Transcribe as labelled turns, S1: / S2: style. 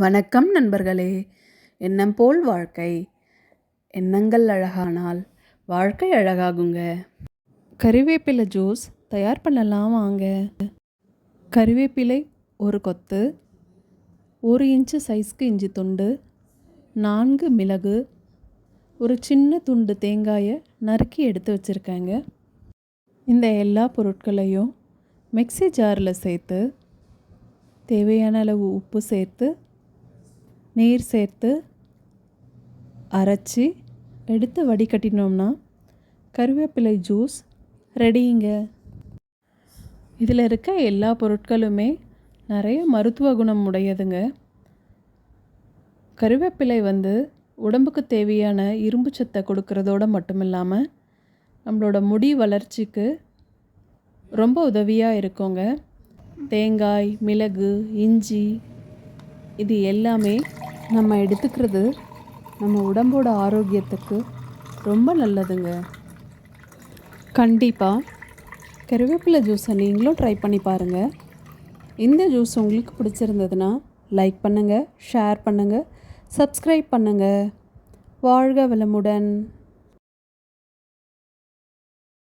S1: வணக்கம் நண்பர்களே. எண்ணம் போல் வாழ்க்கை. எண்ணங்கள் அழகானால் வாழ்க்கை அழகாகுங்க. கறிவேப்பிலை ஜூஸ் தயார் பண்ணலாம் வாங்க. கறிவேப்பிலை ஒரு கொத்து ஒரு இன்ச்சு சைஸ்க்கு இஞ்சி துண்டு நான்கு மிளகு ஒரு சின்ன துண்டு தேங்காயை நறுக்கி எடுத்து வச்சுருக்காங்க. இந்த எல்லா பொருட்களையும் மிக்ஸி ஜாரில் சேர்த்து தேவையான அளவு உப்பு சேர்த்து நீர் சேர்த்து அரைச்சி எடுத்து வடிகட்டினோம்னா கருவேப்பிலை ஜூஸ் ரெடிங்க. இதில் இருக்க எல்லா பொருட்களுமே நிறைய மருத்துவ குணம் உடையதுங்க. கருவேப்பிலை வந்து உடம்புக்கு தேவையான இரும்பு சத்தை கொடுக்கறதோடு மட்டும் இல்லாமல் நம்மளோட முடி வளர்ச்சிக்கு ரொம்ப உதவியாக இருக்குங்க. தேங்காய் மிளகு இஞ்சி இது எல்லாமே நம்ம எடுத்துக்கிறது நம்ம உடம்போட ஆரோக்கியத்துக்கு ரொம்ப நல்லதுங்க. கண்டிப்பாக கருவேப்பிலை ஜூஸை நீங்களும் ட்ரை பண்ணி பாருங்கள் இந்த ஜூஸ் உங்களுக்கு பிடிச்சிருந்ததுன்னா லைக் பண்ணுங்கள் ஷேர் பண்ணுங்கள் சப்ஸ்கிரைப் பண்ணுங்கள் வாழ்க வளமுடன்.